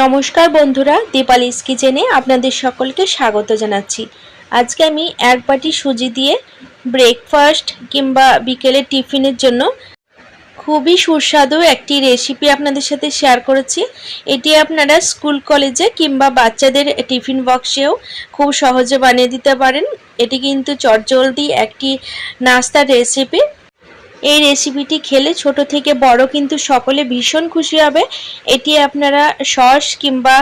নমস্কার বন্ধুরা দীপালিস কিচেনে আপনাদের সকলকে স্বাগত জানাচ্ছি। আজকে আমি এক বাটি সুজি দিয়ে ব্রেকফাস্ট কিংবা বিকেলের টিফিনের জন্য খুবই সুস্বাদু একটি রেসিপি আপনাদের সাথে শেয়ার করেছি। এটি আপনারা স্কুল কলেজে কিংবা বাচ্চাদের টিফিন বক্সেও খুব সহজে বানিয়ে দিতে পারেন। এটি কিন্তু চটজলদি একটি নাস্তার রেসিপি এই রেসিপিটি খেলে ছোট থেকে বড় কিন্তু সকলে ভীষণ খুশি হবে। এটি আপনারা সস কিংবা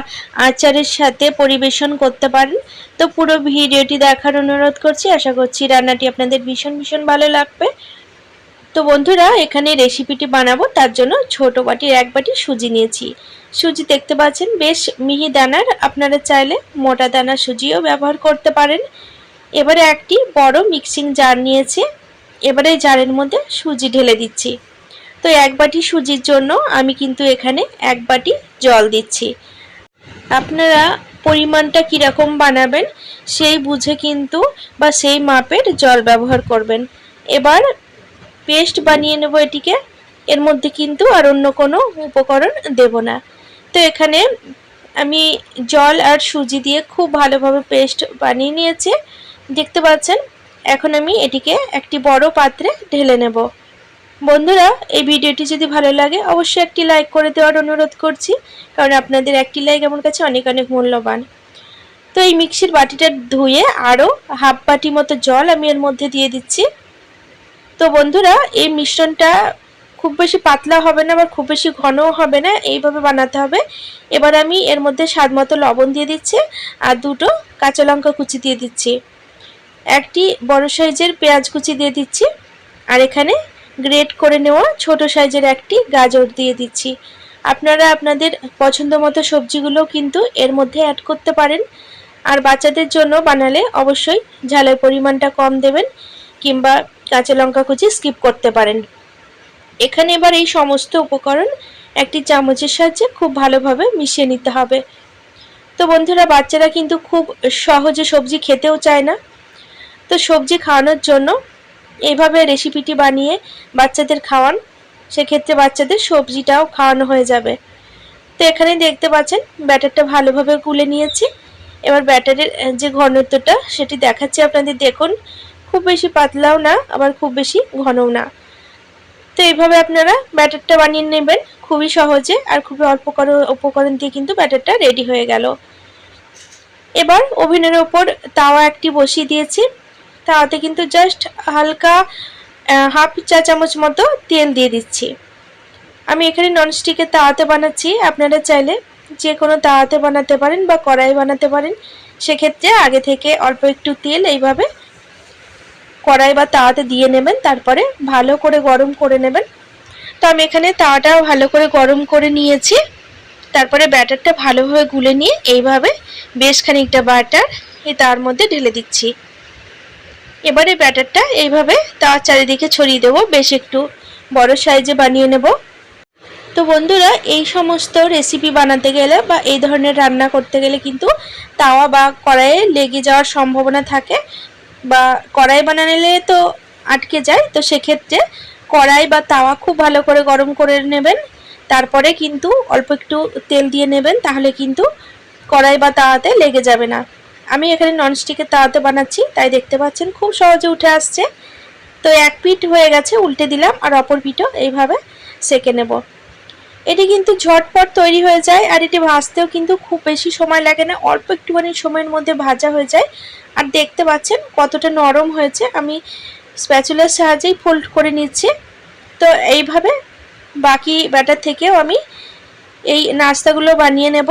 আচারের সাথে পরিবেশন করতে পারেন। তো পুরো ভিডিওটি দেখার অনুরোধ করছি। আশা করছি রান্নাটি আপনাদের ভীষণ ভীষণ ভালো লাগবে। তো বন্ধুরা, এখানে রেসিপিটি বানাবো। তার জন্য ছোট বাটির এক বাটি সুজি নিয়েছি। সুজি দেখতে পাচ্ছেন, বেশ মিহি দানার। আপনারা চাইলে মোটা দানা সুজিও ব্যবহার করতে পারেন। এবারে একটি বড় মিক্সিং জার নিয়েছি। এবারে জারের মধ্যে সুজি ঢেলে দিচ্ছি। তো এক বাটি সুজির জন্য আমি কিন্তু এখানে এক বাটি জল দিচ্ছি। আপনারা পরিমাণটা কীরকম বানাবেন সেই বুঝে কিন্তু বা সেই মাপের জল ব্যবহার করবেন। এবার পেস্ট বানিয়ে নেব এটিকে। এর মধ্যে কিন্তু আর অন্য কোনো উপকরণ দেব না। তো এখানে আমি জল আর সুজি দিয়ে খুব ভালোভাবে পেস্ট বানিয়ে নিয়েছি। দেখতে পাচ্ছেন এখন আমি এটিকে একটি বড় পাত্রে ঢেলে নেব। বন্ধুরা, এই ভিডিওটি যদি ভালো লাগে, অবশ্যই একটি লাইক করে দেওয়ার অনুরোধ করছি, কারণ আপনাদের একটি লাইক আমার কাছে অনেক অনেক মূল্যবান। তো এই মিক্সির বাটিটা ধুয়ে আরও হাফ বাটি মতো জল আমি এর মধ্যে দিয়ে দিচ্ছি। তো বন্ধুরা, এই মিশ্রণটা খুব বেশি পাতলা হবে না বা খুব বেশি ঘনও হবে না, এইভাবে বানাতে হবে। এবার আমি এর মধ্যে স্বাদ মতো লবণ দিয়ে দিচ্ছি আর দুটো কাঁচা লঙ্কা কুচি দিয়ে দিচ্ছি। একটি বড় সাইজের পেঁয়াজ কুচি দিয়ে দিচ্ছি, আর এখানে গ্রেট করে নেওয়া ছোট সাইজের একটি গাজর দিয়ে দিচ্ছি। আপনারা আপনাদের পছন্দ মতো সবজিগুলো কিন্তু এর মধ্যে অ্যাড করতে পারেন। আর বাচ্চাদের জন্য বানালে অবশ্যই ঝালের পরিমাণটা কম দেবেন, কিংবা কাঁচা লঙ্কা কুচি স্কিপ করতে পারেন। এখানে এবার এই সমস্ত উপকরণ একটি চামচের সাহায্যে খুব ভালোভাবে মিশিয়ে নিতে হবে। তো বন্ধুরা, বাচ্চারা কিন্তু খুব সহজে সবজি খেতেও চায় না। তো সবজি খাওয়ানোর জন্য এইভাবে রেসিপিটি বানিয়ে বাচ্চাদের খাওয়ান। সেক্ষেত্রে বাচ্চাদের সবজিটাও খাওয়ানো হয়ে যাবে। তো এখানে দেখতে পাচ্ছেন, ব্যাটারটা ভালোভাবে গুলে নিয়েছি। এবার ব্যাটারের যে ঘনত্বটা সেটি দেখাচ্ছি আপনাদের। দেখুন, খুব বেশি পাতলাও না, আবার খুব বেশি ঘনও না। তো এইভাবে আপনারা ব্যাটারটা বানিয়ে নেবেন। খুবই সহজে আর খুবই অল্প উপকরণ দিয়ে কিন্তু ব্যাটারটা রেডি হয়ে গেল। এবার ওভেনের ওপর তাওয়া একটি বসিয়ে দিয়েছি। তাওয়াতে কিন্তু জাস্ট হালকা হাফ চা চামচ মতো তেল দিয়ে দিচ্ছি। আমি এখানে ননস্টিকের তাওয়াতে বানাচ্ছি। আপনারা চাইলে যে কোনো তাওয়াতে বানাতে পারেন বা কড়াই বানাতে পারেন। সেক্ষেত্রে আগে থেকে অল্প একটু তেল এইভাবে কড়াই বা তাওয়াতে দিয়ে নেবেন, তারপরে ভালো করে গরম করে নেবেন। তো আমি এখানে তাওয়াটাও ভালো করে গরম করে নিয়েছি। তারপরে ব্যাটারটা ভালোভাবে গুলে নিয়ে এইভাবে বেশ খানিকটা বাটার এই তার মধ্যে ঢেলে দিচ্ছি। এবারে ব্যাটারটা এইভাবে তার চারিদিকে ছড়িয়ে দেবো, বেশ একটু বড় সাইজে বানিয়ে নেব। তো বন্ধুরা, এই সমস্ত রেসিপি বানাতে গেলে বা এই ধরনের রান্না করতে গেলে কিন্তু তাওয়া বা কড়াইয়ে লেগে যাওয়ার সম্ভাবনা থাকে বা কড়াই বানালে তো আটকে যায়। তো সেক্ষেত্রে কড়াই বা তাওয়া খুব ভালো করে গরম করে নেবেন। তারপরে কিন্তু অল্প একটু তেল দিয়ে নেবেন, তাহলে কিন্তু কড়াই বা তাওয়াতে লেগে যাবে না। আমি এখানে ননস্টিকের তাওয়াতে বানাচ্ছি, তাই দেখতে পাচ্ছেন খুব সহজে উঠে আসছে। তো এক পিঠ হয়ে গেছে, উল্টে দিলাম আর অপর পিঠও এইভাবে সেকে নেব। এটি কিন্তু ঝটপট তৈরি হয়ে যায় আর এটি ভাজতেও কিন্তু খুব বেশি সময় লাগে না, অল্প একটুখানি সময়ের মধ্যে ভাজা হয়ে যায়। আর দেখতে পাচ্ছেন কতটা নরম হয়েছে, আমি স্প্যাচুলার সাহায্যেই ফোল্ড করে নিচ্ছি। তো এইভাবে বাকি ব্যাটার থেকেও আমি এই নাস্তাগুলো বানিয়ে নেব।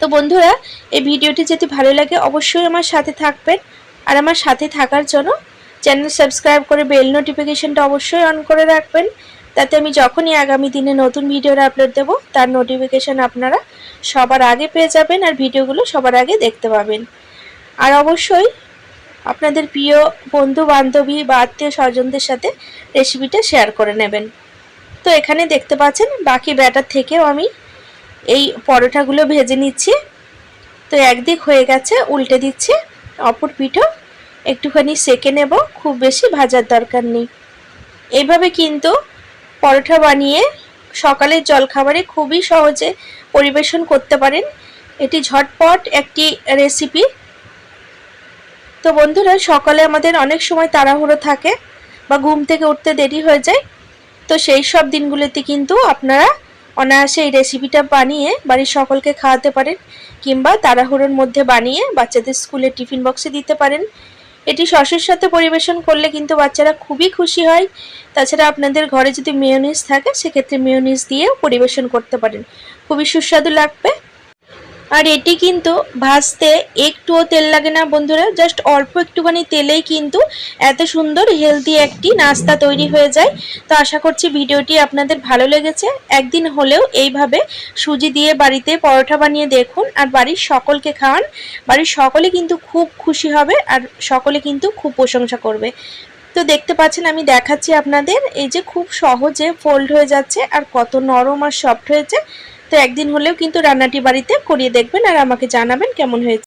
তো বন্ধুরা, এই ভিডিওটি যদি ভালো লাগে, অবশ্যই আমার সাথে থাকবেন। আর আমার সাথে থাকার জন্য চ্যানেল সাবস্ক্রাইব করে বেল নোটিফিকেশনটা অবশ্যই অন করে রাখবেন। তাতে আমি যখনই আগামী দিনে নতুন ভিডিওর আপলোড দেব, তার নোটিফিকেশান আপনারা সবার আগে পেয়ে যাবেন আর ভিডিওগুলো সবার আগে দেখতে পাবেন। আর অবশ্যই আপনাদের প্রিয় বন্ধু, বান্ধবী বা আত্মীয় স্বজনদের সাথে রেসিপিটা শেয়ার করে নেবেন। তো এখানে দেখতে পাচ্ছেন, বাকি ব্যাটার থেকেও আমি এই পরোটাগুলো ভেজে নিচ্ছি। তো একদিক হয়ে গেছে, উল্টে দিচ্ছি, অপর পিঠও একটুখানি সেকে নেব, খুব বেশি ভাজার দরকার নেই। এইভাবে কিন্তু পরোটা বানিয়ে সকালের জলখাবারে খুবই সহজে পরিবেশন করতে পারেন। এটি ঝটপট একটি রেসিপি। তো বন্ধুরা, সকালে আমাদের অনেক সময় তাড়াহুড়ো থাকে বা ঘুম থেকে উঠতে দেরি হয়ে যায়। তো সেই সব দিনগুলোতে কিন্তু আপনারা অনায়াসে এই রেসিপিটা বানিয়ে বাড়ির সকলকে খাওয়াতে পারেন কিংবা তাড়াহুড়োর মধ্যে বানিয়ে বাচ্চাদের স্কুলে টিফিন বক্সে দিতে পারেন। এটি সসের সাথে পরিবেশন করলে কিন্তু বাচ্চারা খুবই খুশি হয়। তাছাড়া আপনাদের ঘরে যদি মেয়োনিজ থাকে, সেক্ষেত্রে মেয়োনিজ দিয়েও পরিবেশন করতে পারেন। খুবই সুস্বাদু লাগবে। আর এটি কিন্তু ভাজতে একটুও তেল লাগে না বন্ধুরা জাস্ট অল্প একটুখানি তেলেই কিন্তু এত সুন্দর হেলদি একটি নাস্তা তৈরি হয়ে যায়। তো আশা করছি ভিডিওটি আপনাদের ভালো লেগেছে। একদিন হলেও এইভাবে সুজি দিয়ে বাড়িতে পরোটা বানিয়ে দেখুন আর বাড়ির সকলকে খাওয়ান। বাড়ির সকলে কিন্তু খুব খুশি হবে আর সকলে কিন্তু খুব প্রশংসা করবে। তো দেখতে পাচ্ছেন আমি দেখাচ্ছি আপনাদের, এই যে খুব সহজে ফোল্ড হয়ে যাচ্ছে আর কত নরম আর সফট হয়েছে। তো একদিন হলেও কিন্তু রান্নাটি বাড়িতে করিয়ে দেখবেন আর আমাকে জানাবেন কেমন হয়েছে।